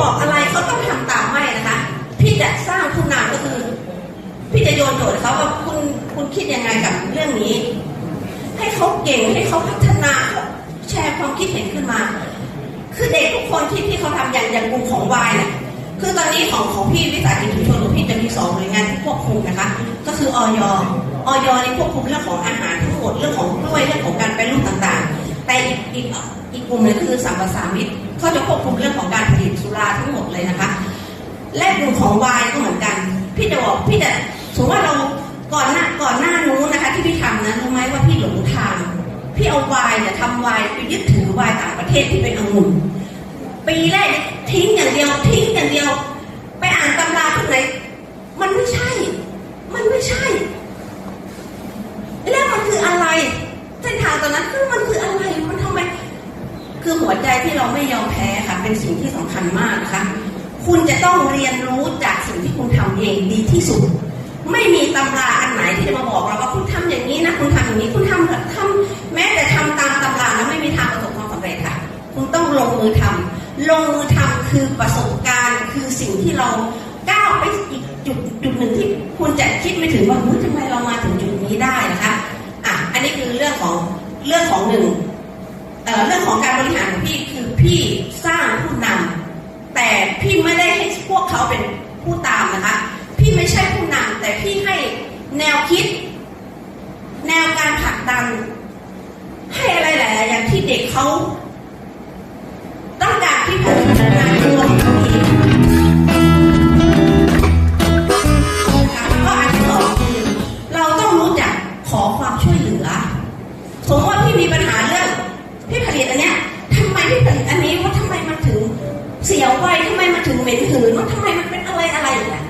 บอกอะไรเขาต้องทำตามไม่นะคะ พี่จะสร้างคุณนำก็คือ พี่จะโยนโจทย์เขาว่าคุณคุณคิดยังไงกับเรื่องนี้ ให้เขาเก่งให้เขาพัฒนาแชร์ความคิดเห็นขึ้นมา คือเด็กทุกคนที่ที่เขาทำอย่างอย่างกลุ่มของวายเนี่ยคือตอนนี้ของของพี่วิสาหกิจชุมชนของพี่จะมีสองหน่วยงานที่ควบคุมนะคะ ก็คือออยออยในควบคุมเรื่องของอาหารทั้งหมดเรื่องของกล้วยเรื่องของการไปรูปต่างๆ แต่อีกอีกอีกกลุ่มหนึงคือสัมปสามิตเขาจะควบคุมเรื่องของการผลิตสุราทั้งหมดเลยนะคะ และกลุ่มของวายก็เหมือนกันพี่จะบอกพี่จะสมมติว่าเราก่อนหน้าก่อนหน้านู้นนะคะ ที่พี่ทำนะรู้ไหมว่าพี่หลงทางพี่เอาวายเนี่ยทำวายไปยึดถือวายต่างประเทศที่เป็นองุ่นปีแรกทิ้งอย่างเดียวทิ้งอย่างเดียว ไปอ่านตำราที่ไหน มันไม่ใช่ มันไม่ใช่ แล้วมันคืออะไรเส้นทางตอนนั้นคือมันคืออะไรมันทำไม คือหัวใจ ที่เราไม่ยอมแพ้ค่ะเป็นสิ่งที่สำคัญมากนะคะ คุณจะต้องเรียนรู้จากสิ่งที่คุณทำเองดีที่สุด ไม่มีตำราอันไหนที่จะมาบอกเราว่าคุณทำอย่างนี้นะคุณทำอย่างนี้คุณทำเถอะทำแม้แต่ทำตามตำราแล้วไม่มีทางประสบความสำเร็จค่ะคุณต้องลงมือทำลงมือทำคือประสบการณ์ คือสิ่งที่เราก้าวไปอีกจุดจุดหนึ่งที่คุณจะคิดไม่ถึงว่าเฮ้ยทำไมเรามาถึงจุดนี้ได้นะคะอะอันนี้คือเรื่องของเรื่องของหนึ่งเอ่อเรื่องของการบริหารของพี่ พี่สร้างผู้นำแต่พี่ไม่ได้ให้พวกเขาเป็นผู้ตามนะคะ พี่ไม่ใช่ผู้นำแต่พี่ให้แนวคิด แนวการผลักดัน ให้อะไรหลายๆอย่างที่เด็กเขาต้องการที่จะพัฒนาตัวของตัวเอง ยวไวทำไมมันถึงเหม็นหืนว่าทำไมมันเป็นอะไรอะไรอย่างเงี้ย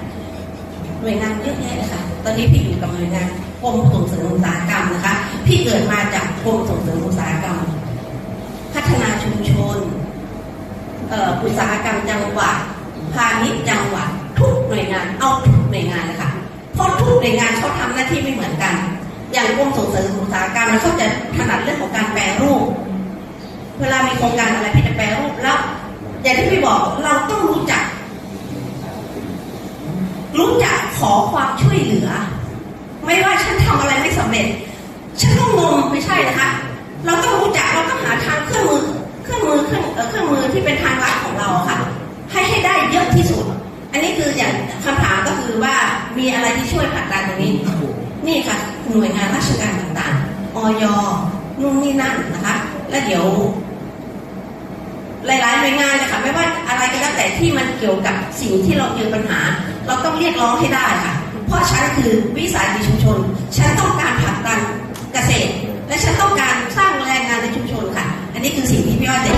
หน่วยงานเยอะแยะเลยค่ะ ตอนนี้พี่อยู่กับหน่วยงานกรมส่งเสริมอุตสาหกรรมนะคะ พี่เกิดมาจากกรมส่งเสริมอุตสาหกรรม พัฒนาชุมชนอุตสาหกรรมจังหวัดพาณิชย์จังหวัดทุกหน่วยงานเอาทุกหน่วยงานเลยค่ะเพราะทุกหน่วยงานเขาทำหน้าที่ไม่เหมือนกัน อย่างกรมส่งเสริมอุตสาหกรรมเขาจะถนัดเรื่องของการแปรรูป เวลามีโครงการอะไรพี่จะแปรรูปแล้ว อย่างที่พี่บอกเราต้องรู้จัก รู้จักขอความช่วยเหลือ ไม่ว่าฉันทำอะไรไม่สำเร็จ ฉันต้องงงไม่ใช่นะคะ เราต้องรู้จักเราต้องหาทางเครื่องมือเครื่องมือเครื่องเครื่องมือที่เป็นทางลัดของเราค่ะ ให้ให้ได้เยอะที่สุด อันนี้คืออย่างคำถามก็คือว่ามีอะไรที่ช่วยผลักดันตรงนี้ นี่ค่ะหน่วยงานราชการต่างๆออยนู่นนี่นั่นนะคะ แล้วเดี๋ยว หลายๆหน่วยงานนะคะไม่ว่าอะไรก็แล้วแต่ที่มันเกี่ยวกับสิ่งที่เราเจอปัญหา เราต้องเรียกร้องให้ได้ค่ะ เพราะฉันคือวิสาหกิจชุมชน ฉันต้องการผลักดันเกษตร และฉันต้องการสร้างแรงงานในชุมชนค่ะ อันนี้คือสิ่งที่พี่อ้อยจะ